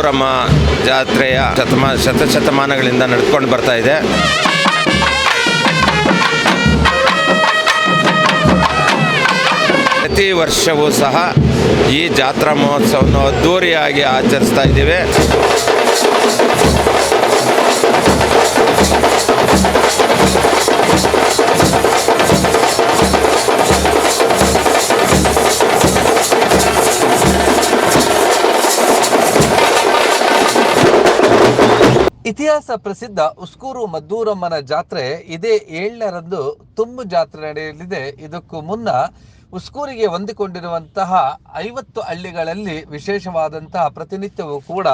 ಮದ್ದೂರಮ್ಮ ಜಾತ್ರೆಯ ಶತಮ ಶತಶತಮಾನಗಳಿಂದ ನಡೆದುಕೊಂಡು ಬರ್ತಾ ಇದೆ. ಪ್ರತಿ ವರ್ಷವೂ ಸಹ ಈ ಜಾತ್ರಾ ಮಹೋತ್ಸವವನ್ನು ಅದ್ಧೂರಿಯಾಗಿ ಆಚರಿಸ್ತಾ ಇದ್ದೀವಿ. ಇತಿಹಾಸ ಪ್ರಸಿದ್ಧ ಉಸ್ಕೂರು ಮದ್ದೂರಮ್ಮನ ಜಾತ್ರೆ ಇದೇ ಏಳನೇರಂದು ತುಂಬು ಜಾತ್ರೆ ನಡೆಯಲಿದೆ. ಇದಕ್ಕೂ ಮುನ್ನ ಉಸ್ಕೂರಿಗೆ ಹೊಂದಿಕೊಂಡಿರುವಂತಹ ಐವತ್ತು ಹಳ್ಳಿಗಳಲ್ಲಿ ವಿಶೇಷವಾದಂತಹ ಪ್ರತಿನಿತ್ಯವೂ ಕೂಡ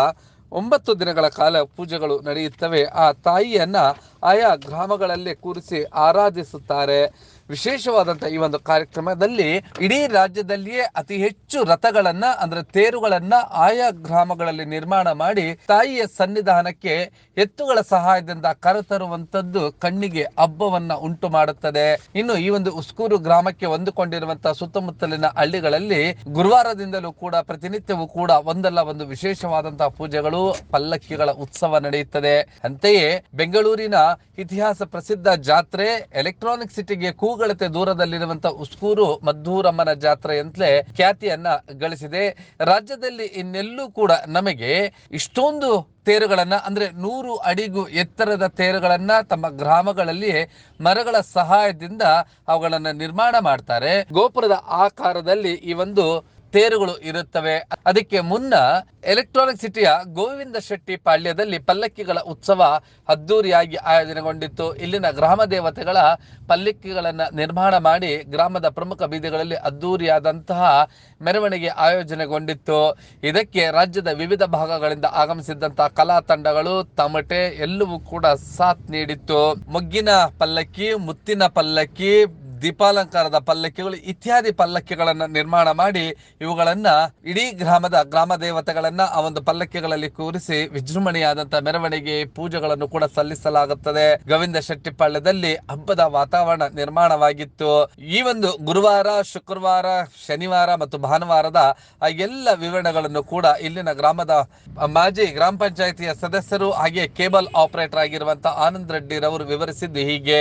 ಒಂಬತ್ತು ದಿನಗಳ ಕಾಲ ಪೂಜೆಗಳು ನಡೆಯುತ್ತವೆ. ಆ ತಾಯಿಯನ್ನ ಆಯಾ ಗ್ರಾಮಗಳಲ್ಲಿ ಕೂರಿಸಿ ಆರಾಧಿಸುತ್ತಾರೆ. ವಿಶೇಷವಾದಂಥ ಈ ಒಂದು ಕಾರ್ಯಕ್ರಮದಲ್ಲಿ ಇಡೀ ರಾಜ್ಯದಲ್ಲಿಯೇ ಅತಿ ಹೆಚ್ಚು ರಥಗಳನ್ನ, ಅಂದ್ರೆ ತೇರುಗಳನ್ನ ಆಯಾ ಗ್ರಾಮಗಳಲ್ಲಿ ನಿರ್ಮಾಣ ಮಾಡಿ ತಾಯಿಯ ಸನ್ನಿಧಾನಕ್ಕೆ ಎತ್ತುಗಳ ಸಹಾಯದಿಂದ ಕರೆತರುವಂತದ್ದು ಕಣ್ಣಿಗೆ ಹಬ್ಬವನ್ನ ಉಂಟು ಮಾಡುತ್ತದೆ. ಇನ್ನು ಈ ಒಂದು ಉಸ್ಕೂರು ಗ್ರಾಮಕ್ಕೆ ಹೊಂದಿಕೊಂಡಿರುವಂತಹ ಸುತ್ತಮುತ್ತಲಿನ ಹಳ್ಳಿಗಳಲ್ಲಿ ಗುರುವಾರದಿಂದಲೂ ಕೂಡ ಪ್ರತಿನಿತ್ಯವೂ ಕೂಡ ಒಂದಲ್ಲ ಒಂದು ವಿಶೇಷವಾದಂತಹ ಪೂಜೆಗಳು, ಪಲ್ಲಕ್ಕಿಗಳ ಉತ್ಸವ ನಡೆಯುತ್ತದೆ. ಅಂತೆಯೇ ಬೆಂಗಳೂರಿನ ಇತಿಹಾಸ ಪ್ರಸಿದ್ಧ ಜಾತ್ರೆ ಎಲೆಕ್ಟ್ರಾನಿಕ್ ಸಿಟಿಗೆ ಕೂಗಳತೆ ದೂರದಲ್ಲಿರುವಂತ ಉಸ್ಕೂರು ಮದ್ದೂರಮ್ಮನ ಜಾತ್ರೆ ಅಂತಲೇ ಖ್ಯಾತಿಯನ್ನ ಗಳಿಸಿದೆ. ರಾಜ್ಯದಲ್ಲಿ ಇನ್ನೆಲ್ಲೂ ಕೂಡ ನಮಗೆ ಇಷ್ಟೊಂದು ತೇರುಗಳನ್ನ, ಅಂದ್ರೆ ನೂರು ಅಡಿಗೂ ಎತ್ತರದ ತೇರುಗಳನ್ನ ತಮ್ಮ ಗ್ರಾಮಗಳಲ್ಲಿ ಮರಗಳ ಸಹಾಯದಿಂದ ಅವುಗಳನ್ನ ನಿರ್ಮಾಣ ಮಾಡ್ತಾರೆ. ಗೋಪುರದ ಆಕಾರದಲ್ಲಿ ಈ ಒಂದು ತೇರುಗಳು ಇರುತ್ತವೆ. ಅದಕ್ಕೆ ಮುನ್ನ ಎಲೆಕ್ಟ್ರಾನಿಕ್ ಸಿಟಿಯ ಗೋವಿಂದ ಶೆಟ್ಟಿ ಪಾಳ್ಯದಲ್ಲಿ ಪಲ್ಲಕ್ಕಿಗಳ ಉತ್ಸವ ಅದ್ದೂರಿಯಾಗಿ ಆಯೋಜನೆಗೊಂಡಿತ್ತು. ಇಲ್ಲಿನ ಗ್ರಾಮ ದೇವತೆಗಳ ಪಲ್ಲಕ್ಕಿಗಳನ್ನು ನಿರ್ಮಾಣ ಮಾಡಿ ಗ್ರಾಮದ ಪ್ರಮುಖ ಬೀದಿಗಳಲ್ಲಿ ಅದ್ದೂರಿಯಾದಂತಹ ಮೆರವಣಿಗೆ ಆಯೋಜನೆಗೊಂಡಿತ್ತು. ಇದಕ್ಕೆ ರಾಜ್ಯದ ವಿವಿಧ ಭಾಗಗಳಿಂದ ಆಗಮಿಸಿದ್ದಂತಹ ಕಲಾ ತಂಡಗಳು ತಮಟೆ ಎಲ್ಲವೂ ಕೂಡ ಸಾಥ್ ನೀಡಿತ್ತು. ಮೊಗ್ಗಿನ ಪಲ್ಲಕ್ಕಿ, ಮುತ್ತಿನ ಪಲ್ಲಕ್ಕಿ ದೀಪಾಲಂಕಾರದ ಪಲ್ಲಕ್ಕಿಗಳು ಇತ್ಯಾದಿ ಪಲ್ಲಕ್ಕಿಗಳನ್ನು ನಿರ್ಮಾಣ ಮಾಡಿ ಇವುಗಳನ್ನ ಇಡೀ ಗ್ರಾಮದ ಗ್ರಾಮ ದೇವತೆಗಳನ್ನ ಆ ಒಂದು ಪಲ್ಲಕ್ಕಿಗಳಲ್ಲಿ ಕೂರಿಸಿ ವಿಜೃಂಭಣೆಯಾದಂತಹ ಮೆರವಣಿಗೆ ಪೂಜೆಗಳನ್ನು ಕೂಡ ಸಲ್ಲಿಸಲಾಗುತ್ತದೆ. ಗೋವಿಂದ ಶೆಟ್ಟಿಪಾಳ್ಯದಲ್ಲಿ ಹಬ್ಬದ ವಾತಾವರಣ ನಿರ್ಮಾಣವಾಗಿತ್ತು. ಈ ಒಂದು ಗುರುವಾರ, ಶುಕ್ರವಾರ, ಶನಿವಾರ ಮತ್ತು ಭಾನುವಾರದ ಆ ಎಲ್ಲ ವಿವರಣೆಗಳನ್ನು ಕೂಡ ಇಲ್ಲಿನ ಗ್ರಾಮದ ಮಾಜಿ ಗ್ರಾಮ ಪಂಚಾಯಿತಿಯ ಸದಸ್ಯರು ಹಾಗೆ ಕೇಬಲ್ ಆಪರೇಟರ್ ಆಗಿರುವಂತಹ ಆನಂದ್ ರೆಡ್ಡಿ ರವರು ವಿವರಿಸಿದ್ದು ಹೀಗೆ.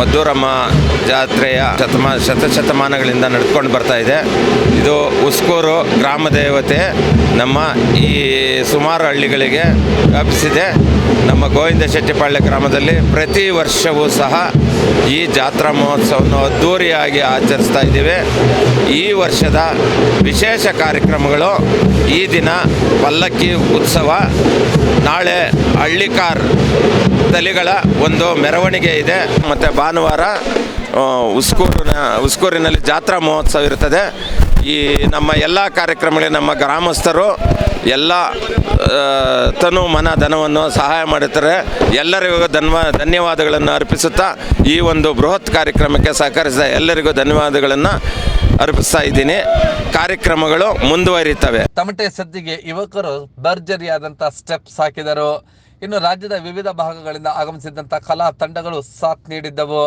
Мадорама ಜಾತ್ರೆಯ ಶತ ಶತಶತಮಾನಗಳಿಂದ ನಡ್ಕೊಂಡು ಬರ್ತಾ ಇದೆ. ಇದು ಉಸ್ಕೂರು ಗ್ರಾಮ ದೇವತೆ ನಮ್ಮ ಈ ಸುಮಾರು ಹಳ್ಳಿಗಳಿಗೆ ವ್ಯಾಪಿಸಿದೆ. ನಮ್ಮ ಗೋವಿಂದ ಶೆಟ್ಟಿಪಾಳ್ಯ ಗ್ರಾಮದಲ್ಲಿ ಪ್ರತಿ ವರ್ಷವೂ ಸಹ ಈ ಜಾತ್ರಾ ಮಹೋತ್ಸವವನ್ನು ಅದ್ಧೂರಿಯಾಗಿ ಆಚರಿಸ್ತಾ ಇದ್ದೀವಿ. ಈ ವರ್ಷದ ವಿಶೇಷ ಕಾರ್ಯಕ್ರಮಗಳು ಈ ದಿನ ಪಲ್ಲಕ್ಕಿ ಉತ್ಸವ, ನಾಳೆ ಹಳ್ಳಿಕಾರ್ ತಲಿಗಳ ಒಂದು ಮೆರವಣಿಗೆ ಇದೆ. ಮತ್ತು ಭಾನುವಾರ ಉಸ್ಕೂರಿನ ಉಸ್ಕೂರಿನಲ್ಲಿ ಜಾತ್ರಾ ಮಹೋತ್ಸವ ಇರ್ತದೆ. ಈ ನಮ್ಮ ಎಲ್ಲ ಕಾರ್ಯಕ್ರಮಗಳಿಗೆ ನಮ್ಮ ಗ್ರಾಮಸ್ಥರು ಎಲ್ಲ ತನು ಮನ ಧನವನ್ನು ಸಹಾಯ ಮಾಡುತ್ತಾರೆ. ಎಲ್ಲರಿಗೂ ಧನ್ವ, ಧನ್ಯವಾದಗಳನ್ನು ಅರ್ಪಿಸುತ್ತಾ ಈ ಒಂದು ಬೃಹತ್ ಕಾರ್ಯಕ್ರಮಕ್ಕೆ ಸಹಕರಿಸಿದ ಎಲ್ಲರಿಗೂ ಧನ್ಯವಾದಗಳನ್ನು ಅರ್ಪಿಸ್ತಾ ಇದ್ದೀನಿ. ಕಾರ್ಯಕ್ರಮಗಳು ಮುಂದುವರಿಯುತ್ತವೆ ತಮಟೆ ಸದ್ದಿಗೆ ಯುವಕರು ಭರ್ಜರಿಯಾದಂಥ ಸ್ಟೆಪ್ಸ್ ಹಾಕಿದರು. ಇನ್ನು ರಾಜ್ಯದ ವಿವಿಧ ಭಾಗಗಳಿಂದ ಆಗಮಿಸಿದಂಥ ಕಲಾ ತಂಡಗಳು ಸಾಥ್ ನೀಡಿದ್ದವು.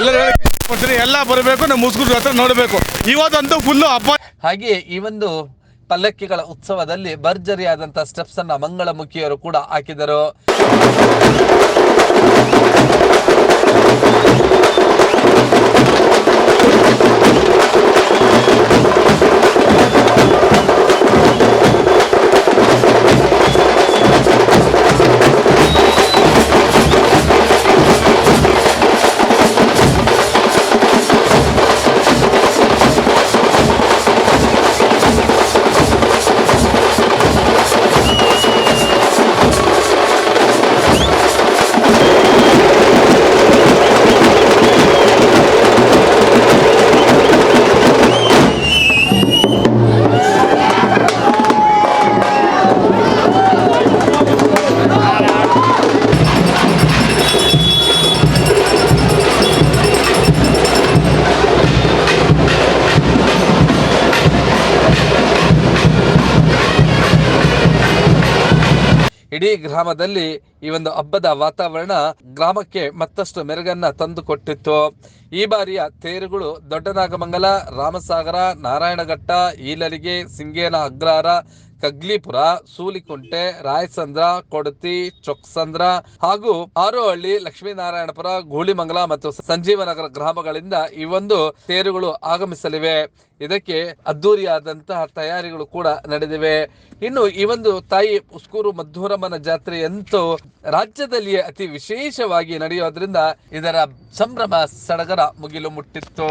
ಎಲ್ಲರೂ ಕೊಡ್ತೀನಿ, ಎಲ್ಲ ಬರಬೇಕು, ನಮ್ಮ ಮುಸ್ಕುರ್ ಹತ್ರ ನೋಡಬೇಕು. ಇವತ್ತಂತೂ ಫುಲ್ಲು ಹಬ್ಬ ಹಾಗೆಯೇ ಈ ಒಂದು ಪಲ್ಲಕ್ಕಿಗಳ ಉತ್ಸವದಲ್ಲಿ ಭರ್ಜರಿಯಾದಂಥ ಸ್ಟೆಪ್ಸ್ ಅನ್ನ ಮಂಗಳಮುಖಿಯರು ಕೂಡ ಹಾಕಿದರು. ಇಡೀ ಗ್ರಾಮದಲ್ಲಿ ಈ ಒಂದು ಹಬ್ಬದ ವಾತಾವರಣ ಗ್ರಾಮಕ್ಕೆ ಮತ್ತಷ್ಟು ಮೆರುಗನ್ನ ತಂದು ಕೊಟ್ಟಿತ್ತು ಈ ಬಾರಿಯ ತೇರುಗಳು ದೊಡ್ಡನಾಗಮಂಗಲ, ರಾಮಸಾಗರ, ನಾರಾಯಣಘಟ್ಟ, ಈಲರಿಗೆ, ಸಿಂಗೇನ ಅಗ್ರಹಾರ ಕಗ್ಲಿಪುರ, ಸೂಲಿಕುಂಟೆ ರಾಯಸಂದ್ರ ಕೊಡತಿ ಚೊಕ್ಸಂದ್ರ ಹಾಗೂ ಆರೋಹಳ್ಳಿ, ಲಕ್ಷ್ಮೀನಾರಾಯಣಪುರ, ಗೂಳಿಮಂಗಲ ಮತ್ತು ಸಂಜೀವನಗರ ಗ್ರಾಮಗಳಿಂದ ಈ ಒಂದು ತೇರುಗಳು ಆಗಮಿಸಲಿವೆ. ಇದಕ್ಕೆ ಅದ್ದೂರಿಯಾದಂತಹ ತಯಾರಿಗಳು ಕೂಡ ನಡೆದಿವೆ. ಇನ್ನು ಈ ಒಂದು ತಾಯಿ ಉಸ್ಕೂರು ಮದ್ದೂರಮ್ಮನ ಜಾತ್ರೆಯಂತೂ ರಾಜ್ಯದಲ್ಲಿಯೇ ಅತಿ ವಿಶೇಷವಾಗಿ ನಡೆಯೋದ್ರಿಂದ ಇದರ ಸಂಭ್ರಮ ಸಡಗರ ಮುಗಿಲು ಮುಟ್ಟಿತ್ತು.